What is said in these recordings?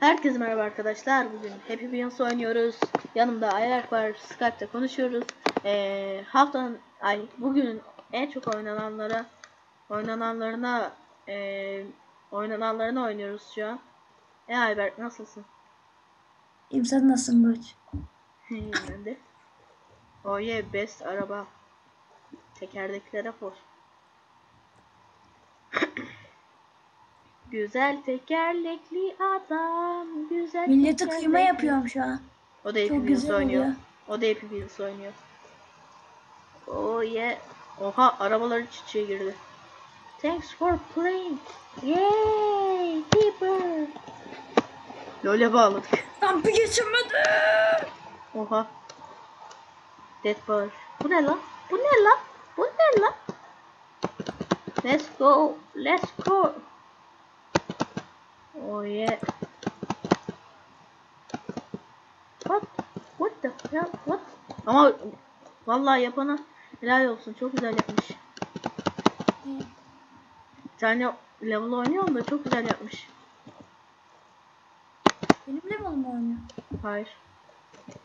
Herkese merhaba arkadaşlar. Bugün Happy Wheels oynuyoruz. Yanımda Ayrak var. Skype'te konuşuyoruz. Ee, haftanın ay bugünün en çok oynananlara oynananlarına ee, oynananlarına oynuyoruz şu an. E Ayberk nasılsın? İyiyim sen nasılsın Burç? İyiyim ben de. Yeah best araba. Tekerleklere for. Güzel tekerlekli adam. Güzel Millete tekerlekli. kıyma yapıyorum şu an. O da Çok güzel oynuyor. oluyor. O da Happy Wheels oynuyor. Oh yeah. Oha arabalar iç içe girdi. Thanks for playing. Yay! Keeper. Lole bağladık. Bir geçemedi. Oha. Dead bar. Bu ne lan? Bu ne lan? Bu ne lan? Let's go. Let's go. Oh yeah. What? What the hell? What? Ama vallahi yapana helal olsun. Çok güzel yapmış. Bir tane level oynuyorum da çok güzel yapmış. Benim level mi oynuyor? Hayır.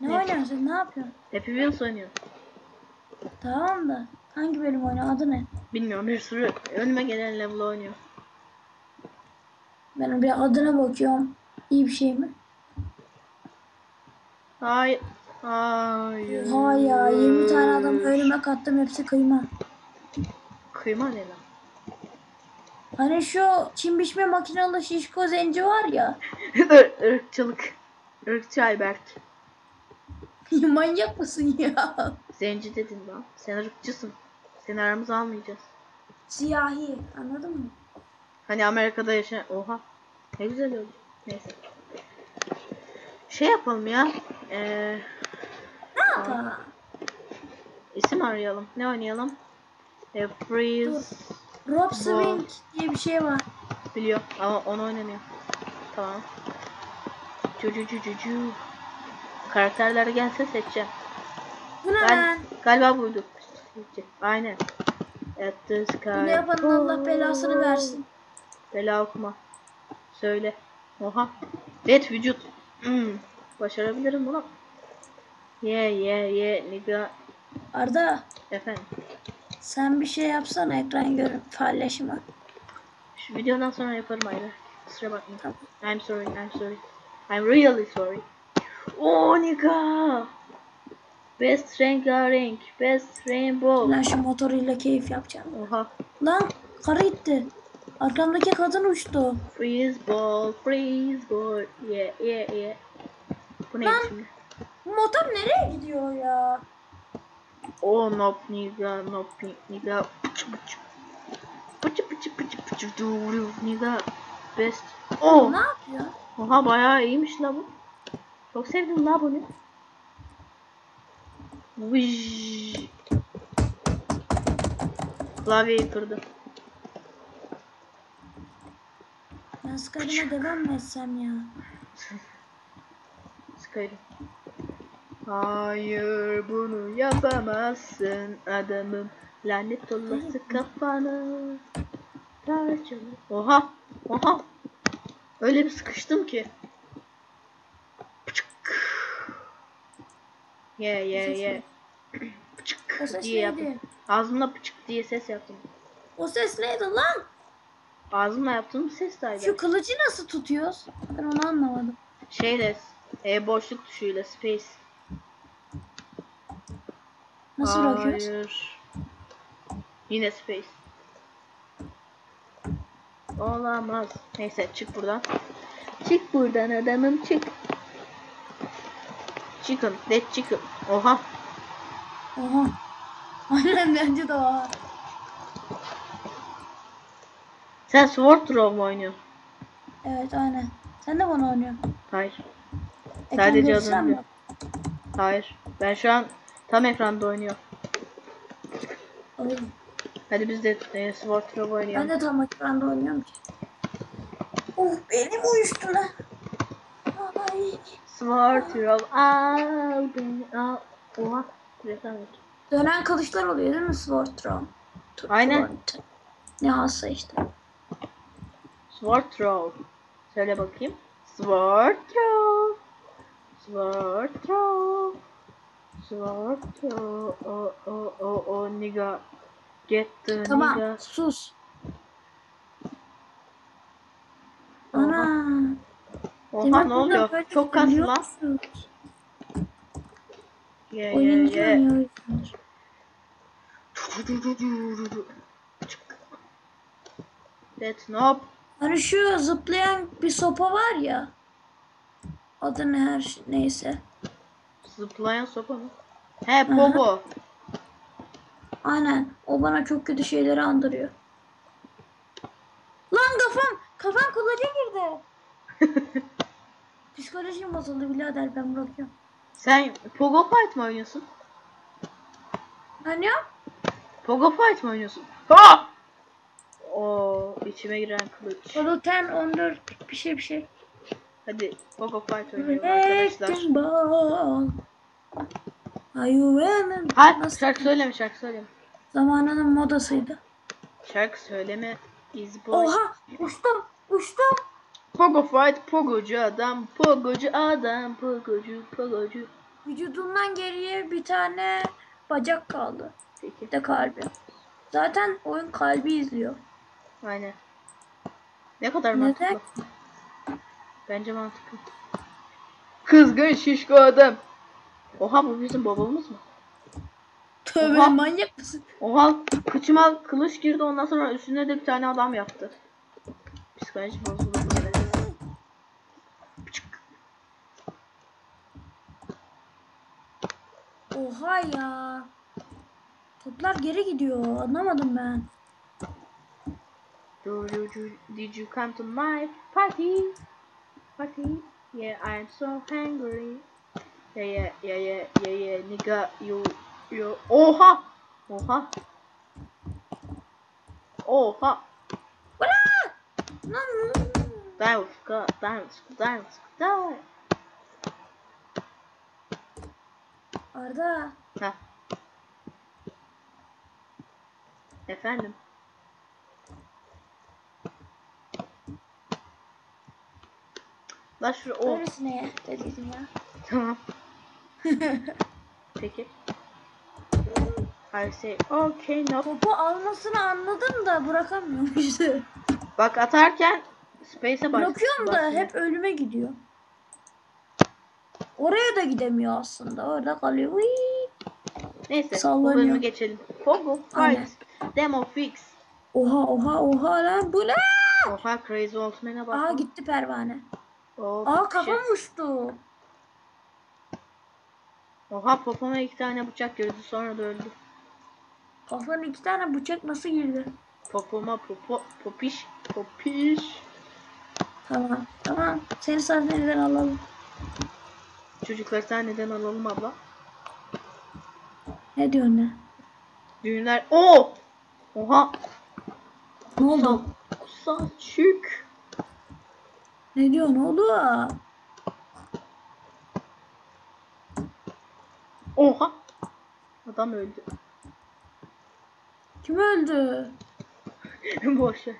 Ne Evet. oynuyorsun? Ne yapıyorsun? Happy Wheels oynuyor. Tamam da hangi bölüm oynuyor? Adı ne? Bilmiyorum bir sürü önüme gelen level oynuyor. Ben bir adına bakıyorum. İyi bir şey mi? Hayır. Hayır. Oha ya 20 tane adam ölüme kattım hepsi kıyma. Kıyma ne lan? Hani şu çim biçme makinalı şişko zenci var ya. Ir- Irkçılık. Irkçı Ayberk. Manyak mısın ya? Zenci dedin lan. Sen ırkçısın. Seni aramıza almayacağız. Siyahi anladın mı? Hani Amerika'da yaşayan... Oha. Ne güzel oldu. Neyse. Şey yapalım ya. Ee, Aa, isim arayalım. Ne oynayalım? Ee, Freeze. Rob Swing diye bir şey var. Biliyor ama onu oynamıyor. Tamam. Cucu cucu cu. Karakterler gelse seçeceğim. Bu ne Ben galiba buydu. Aynen. At the sky. Bunu yapanın Allah belasını versin. Bela okuma. Söyle. Oha. Red vücut. Hmm. Başarabilirim bunu. Ye ye ye nigga. Arda Efendim. sen bir şey yapsana ekran görüp paylaşma. Şu videodan sonra yaparım ayrı. Kusura bakma. Tamam. I'm sorry. I'm sorry. I'm really sorry. Oh nigga. Best rengarenk. Best rainbow. Lan şu motoruyla keyif yapacağım. Oha. Lan karı itti. Arkamdaki kadın uçtu. Freeze ball. Freeze ball. Yeah yeah yeah. Bu ne Lan. şimdi? Motor nereye gidiyor ya? Oh no nigga no pink nigga. Pıçı pıçı. Pıçı pıçı pıçı pıçı duru nigga. Best. Oh. Ne yapıyor? Oha bayağı iyiymiş la bu. Çok sevdim la bunu. Vıjj. Klavyeyi kırdı. Ben Skyrim'e devam mı etsem ya? Sıkayım. Hayır bunu yapamazsın adamım. Lanet olası kafanı. Oha. Oha. Öyle bir sıkıştım ki. Ye ye ye. Pıçık diye yaptım. Ağzımla pıçık diye ses yaptım. O ses neydi lan? Ağzımla yaptığım ses Şu daydı. kılıcı nasıl tutuyoruz? Ben onu anlamadım. Şeyle e, boşluk tuşuyla space. Nasıl bırakıyoruz? Hayır. Yine space. Olamaz. Neyse çık buradan. Çık buradan adamım çık. Chicken. Dead chicken. Oha. Oha. Aynen bence de var. Sen Sword Throw mu oynuyorsun? Evet aynen. Sen de bunu oynuyorsun. Hayır. Ekran Sadece mi? biliyorum. Hayır. Ben şu an tam ekranda oynuyorum. Oğlum, Hadi biz de e, Sword Throw Ben oynayalım. de tam ekranda oynuyorum ki. Of benim uyuştu lan. Ay. Sword Throw al beni al. Oha. Reklam. Dönen kılıçlar oluyor değil mi Sword Throw? Tu- Aynen. Ne hassa işte. Sword Throw. Söyle bakayım. Throw. Sword throw. Oh oh oh oh nigga. Get the Tamam nigga. sus. Ana. Oha ne oluyor? Çok yeah, Oyuncu yeah. oynuyor. That's nope. Hani şu zıplayan bir sopa var ya. Adı ne her şey, neyse. Zıplayan sopa mı? He pogo. Aynen. O bana çok kötü şeyleri andırıyor. Lan kafam. Kafam kulaca girdi. Psikolojim bozuldu birader ben bırakıyorum. Sen pogo fight mı oynuyorsun? Hani ya? Pogo fight mı oynuyorsun? Ha! Oo içime giren kılıç. 10, 14 bir şey bir şey. Hadi Pogo fight oynayalım arkadaşlar. Ball. Are you winning? Hayır Nasıl? şarkı söyleme şarkı söyleme. Zamanının modasıydı. Şarkı söyleme is boy. Oha! Uçtum! Uçtum! Pogo fight pogocu adam pogocu adam pogocu pogocu. Vücudumdan geriye bir tane bacak kaldı. Peki Bir de kalbi. Zaten oyun kalbi izliyor. Aynen. Ne kadar Neden? mantıklı. Bence mantıklı. Kızgın şişko adam. Oha bu bizim babamız mı? Tövbe Oha. manyak mısın? Oha kıçıma kılıç girdi ondan sonra üstüne de bir tane adam yaptı. Psikoloji bozuldu böyle. Oha ya. Toplar geri gidiyor. Anlamadım ben. Do you, you, did you come to my party? Party? Yeah, I'm so hungry. Yeah, yeah, yeah, yeah, yeah, yeah, nigga, you, you. Oha! Oha! Oha! Bırak! Lan Dive, go, dive, dive, dive. Arda. Ha. Efendim. Lan şu o. Neresine dediydim ya? Tamam. Peki. I say okay no. Topu almasını anladım da bırakamıyorum işte. Bak atarken space'e bas. Bırakıyorum da hep ölüme gidiyor. Oraya da gidemiyor aslında. Orada kalıyor. Uy. Neyse bu sallanıyor. bölümü geçelim. Pogo fight. Demo fix. Oha oha oha lan bu ne? Oha crazy Ultimate'e bak. Aa gitti pervane. Oh, Aa kafam uçtu. Oha popoma iki tane bıçak girdi sonra da öldü. Kafana iki tane bıçak nasıl girdi? Popoma popo popiş popiş. Tamam tamam. Seni sahneden alalım. Çocukları sahneden alalım abla. Ne diyorsun ne? Düğünler. Oo! Oha! Ne oldu? Saçık. Ne diyor ne oldu? Oha! Adam öldü. Kim öldü? Boş ver.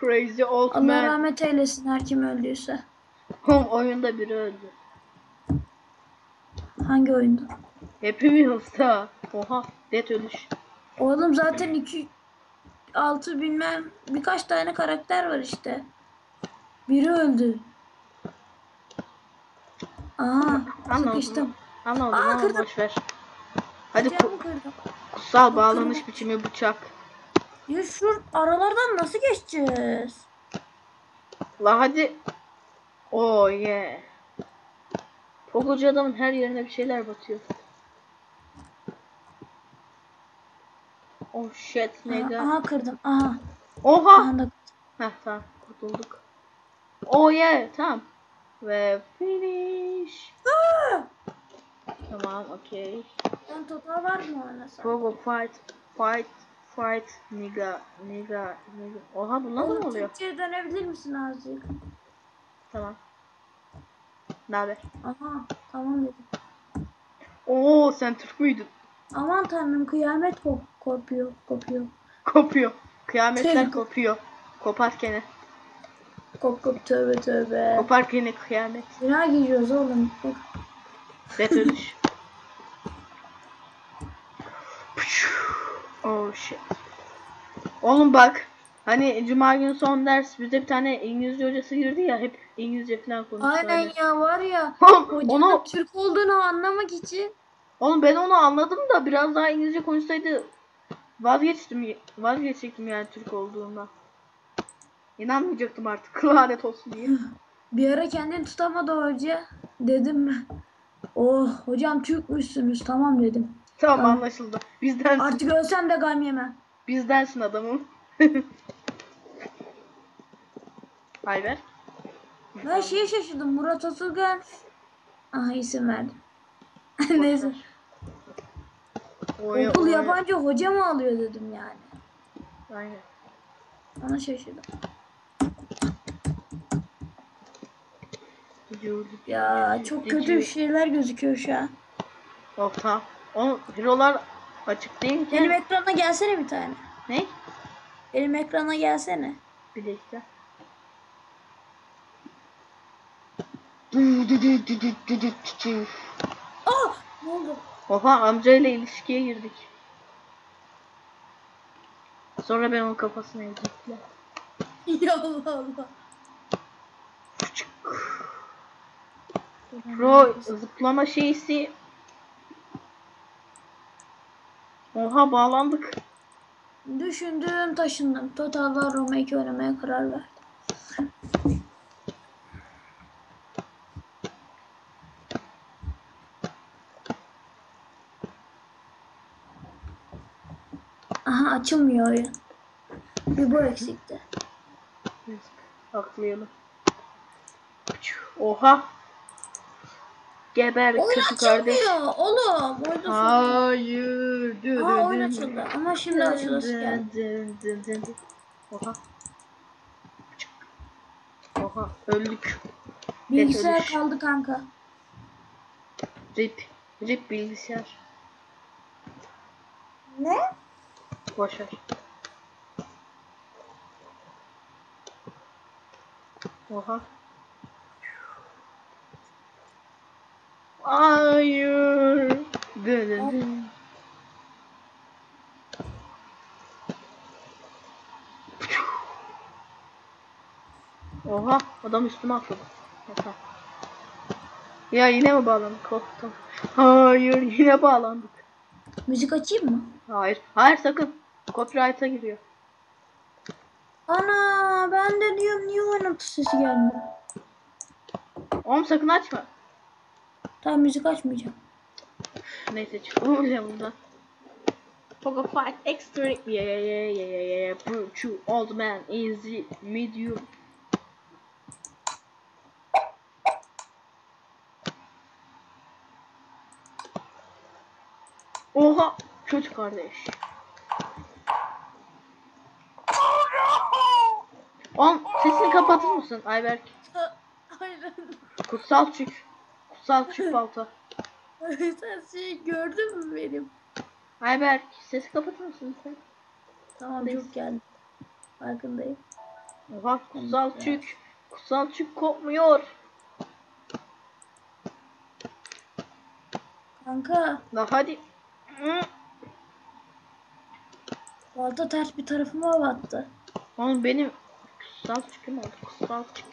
Crazy old Allah man. rahmet eylesin her kim öldüyse. Home oyunda biri öldü. Hangi oyunda? Wheels'ta. Oha. Death ölüş. Oğlum zaten 2 6 bilmem birkaç tane karakter var işte. Biri öldü. Aa, sıkıştım. Anlamadım Aa, ama kırdım. boş ver. Hadi ku- Bacağımı kırdım. kutsal bağlanış biçimi bıçak. Ya şu aralardan nasıl geçeceğiz? La hadi. Oh yeah. Pogocu adamın her yerine bir şeyler batıyor. Oh shit Aha, nigga. aha kırdım. Aha. Oha. aha da Heh tamam kurtulduk. Oh yeah tamam. Ve finish. Tamam okey. Lan total var mı oynasam? Pogo fight fight fight nigga nigga nigga. Oha bu nasıl Oğlum oluyor? Türkçe'ye dönebilir misin azıcık? Tamam. Ne haber? Aha tamam dedim. Oo sen Türk müydün? Aman tanrım kıyamet kop kopuyor kopuyor. Kopuyor. Kıyametler kopuyor. Kopar gene. Kop kop tövbe tövbe. Kopar yine kıyamet. Günah giyiyoruz oğlum. Detönüş. oh shit. Oğlum bak. Hani cuma günü son ders bize bir tane İngilizce hocası girdi ya hep İngilizce falan konuşuyor. Aynen ya var ya. Hocanın onu, Türk olduğunu anlamak için. oğlum ben onu anladım da biraz daha İngilizce konuşsaydı vazgeçtim vazgeçecektim yani Türk olduğundan. İnanmayacaktım artık lanet olsun diye. Bir ara kendini tutamadı hoca. Dedim ben. Oh hocam Türkmüşsünüz tamam dedim. Tamam Tamam. anlaşıldı. Bizdensin. Artık ölsem de gam yemem. Bizdensin adamım. Ayber. Ben şeye şaşırdım. Murat Oturgan. Aha isim verdim. Neyse. Oya, Okul oya. yabancı hoca mı alıyor dedim yani. Aynen. Ona şaşırdım. gördük. Ya çok kötü bir şeyler gözüküyor şu an. Orta. O hero'lar açık değil ki. Benim ekrana gelsene bir tane. Ne? Benim ekrana gelsene. Bir dakika. Ah! Ne oldu? Oha amcayla ilişkiye girdik. Sonra ben onun kafasına yedikler. ya Allah Allah. Pro zıplama şeysi. Oha bağlandık. Düşündüm taşındım. Total War Roma 2 oynamaya karar verdim. Aha açılmıyor oyun. Bir bu eksikti. Atlayalım. Oha. Geber Oyun kötü kardeş. açılmıyor oğlum. Oyun Hayır. Dü- Aa oyun açıldı ama şimdi açılası geldi. Oha. Oha öldük. Bilgisayar ölüş. kaldı kanka. Rip. Rip bilgisayar. Ne? Boşver. Oha. Hayır. Dın. Oha adam üstüme atladı. Ya yine mi bağlandık? Korktum. Hayır yine bağlandık. Müzik açayım mı? Hayır. Hayır sakın. Copyright'a giriyor. Ana ben de diyorum niye oynatı sesi gelmiyor. Oğlum sakın açma. Tamam müzik açmayacağım. Neyse çıkılmayacağım bundan. Pogo fight extra yeah yeah yeah yeah yeah yeah brute old man easy medium Oha kötü kardeş. Oğlum sesini kapatır mısın Ayberk? Kutsal çük. Kutsal çük balta. Sen şey gördün mü benim? Ayberk sesi kapatır mısın sen? Tamam Neyse. çok geldi. Farkındayım. Oha kutsal çük. Kutsal çük kopmuyor. Kanka La hadi. Hı. balta ters bir tarafıma battı. Oğlum benim kutsal çüküm oldu. Kutsal çük.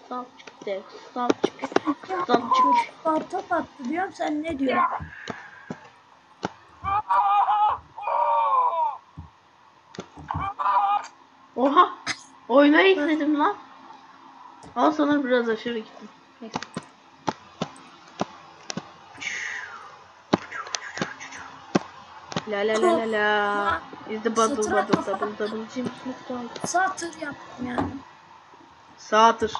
Kutsal çük de. Kutsal çük. Kutsal çük. Balta battı diyorum sen ne diyorsun? Oha. Oyuna ekledim lan. Al sana biraz aşırı gittim. Neyse. La la la la la. Is the bubble bubble kafa. double dog. Sağ tır yaptım yani. Sağdır.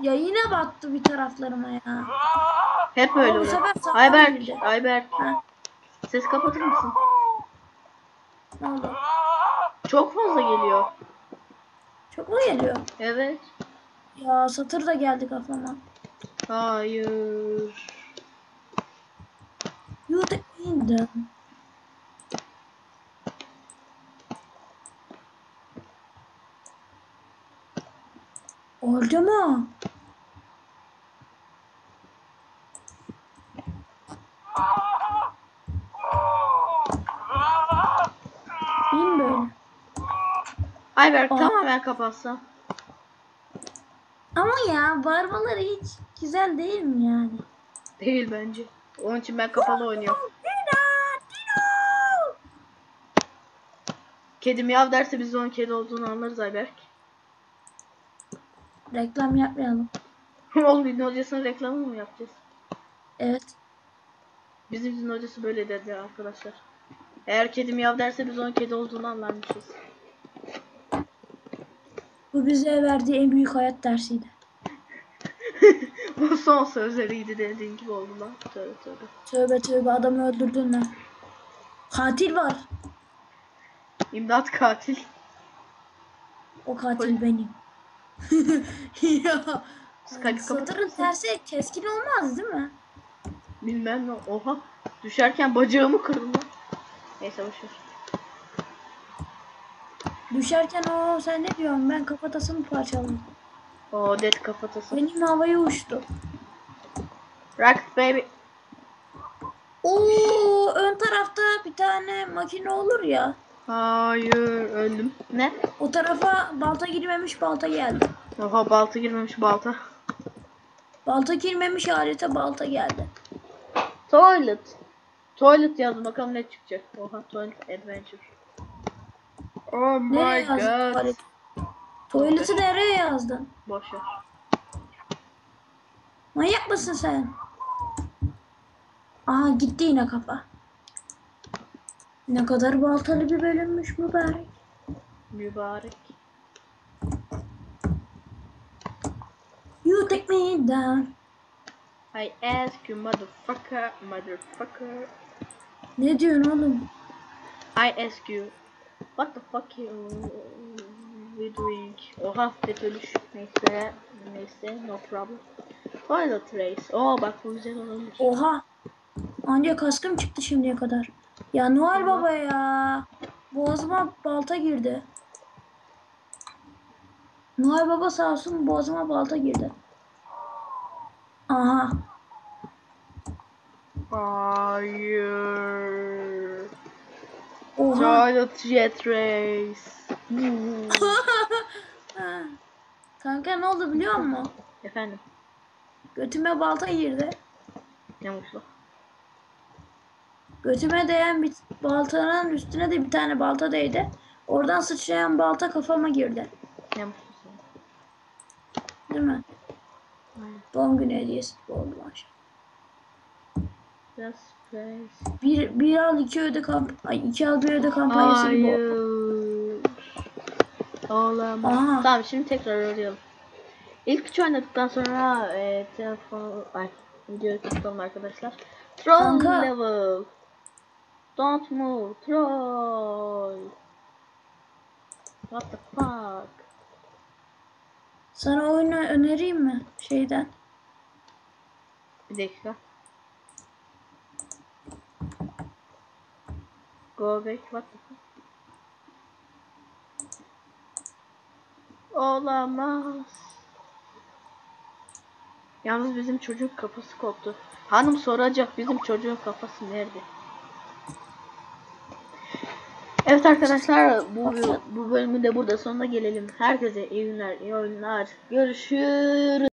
Ya yine battı bir taraflarıma ya. Hep öyle Ama bu olur. sefer sağdan Ayberk, girdi. Ayberk. Ha, Ses kapatır mısın? ne oldu? Çok fazla geliyor. Çok mu geliyor? Evet. Ya satır da geldi kafama. Hayır. You the kingdom. Oldu mu? Bin böyle. Ayberk Aa. tamamen kapatsam. Ama ya bağırmaları hiç güzel değil mi yani? Değil bence. Onun için ben kapalı oynuyorum. Dino! Dino! Kedi miyav derse biz de onun kedi olduğunu anlarız Ayberk. Reklam yapmayalım. Oğlum bizim hocasının reklamını mı yapacağız? Evet. Bizim bizim hocası böyle dedi arkadaşlar. Eğer kedi miyav derse biz onun kedi olduğunu anlarmışız. Bu bize verdiği en büyük hayat dersiydi. Bu son sözleriydi dediğin gibi oldu lan. Tövbe tövbe. Tövbe tövbe adamı öldürdün lan. Katil var. İmdat katil. O katil benim. ya. Skype'ı Satırın tersi keskin olmaz değil mi? Bilmem ne. Oha. Düşerken bacağımı kırdım lan. Neyse boşver. Düşerken o sen ne diyorsun ben kafatasını parçaladım. O dead kafatası. Benim havaya uçtu. Rocket baby. Oo ön tarafta bir tane makine olur ya. Hayır öldüm. Ne? O tarafa balta girmemiş balta geldi. Oha balta girmemiş balta. Balta girmemiş alete balta geldi. Toilet. Toilet yazdım bakalım ne çıkacak. Oha toilet adventure. Oh my Nereye yazdın god. tuvalet? Tuvaleti nereye yazdın? Boş ver. Manyak mısın sen? Aha gitti yine kafa. Ne kadar baltalı bir bölünmüş mübarek. Mübarek. You take me down. I ask you motherfucker, motherfucker. Ne diyorsun oğlum? I ask you. What the fuck you we doing? Oha detölüş. Neyse. Neyse no problem. Toilet race. Oo bak bu güzel olabilir. Oha. Ancak kaskım çıktı şimdiye kadar. Ya Noel Baba ya. Boğazıma balta girdi. Noel Baba sağ olsun boğazıma balta girdi. Aha. Hayır. Oha. Jet race. Kanka ne oldu biliyor musun? Efendim. Götüme balta girdi. Ne mutlu. Götüme değen bir baltanın üstüne de bir tane balta değdi. Oradan sıçrayan balta kafama girdi. Ne mutlu sana. Değil mi? Aynen. Doğum günü hediyesi gibi oldu maşallah. Race. Bir, bir al iki öde kamp ay iki al bir öde kampanyası gibi. Hayır. Olamaz. Aha. Tamam şimdi tekrar arayalım. İlk üç oynadıktan sonra e, telefon ay videoyu kapatalım arkadaşlar. Troll Kanka. level. Don't move. Troll. What the fuck? Sana oyunu önereyim mi şeyden? Bir dakika. Go back. What the? Olamaz. Yalnız bizim çocuğun kafası koptu. Hanım soracak bizim çocuğun kafası nerede? Evet arkadaşlar bu bu bölümün de burada sonuna gelelim. Herkese iyi günler, iyi oyunlar. Görüşürüz.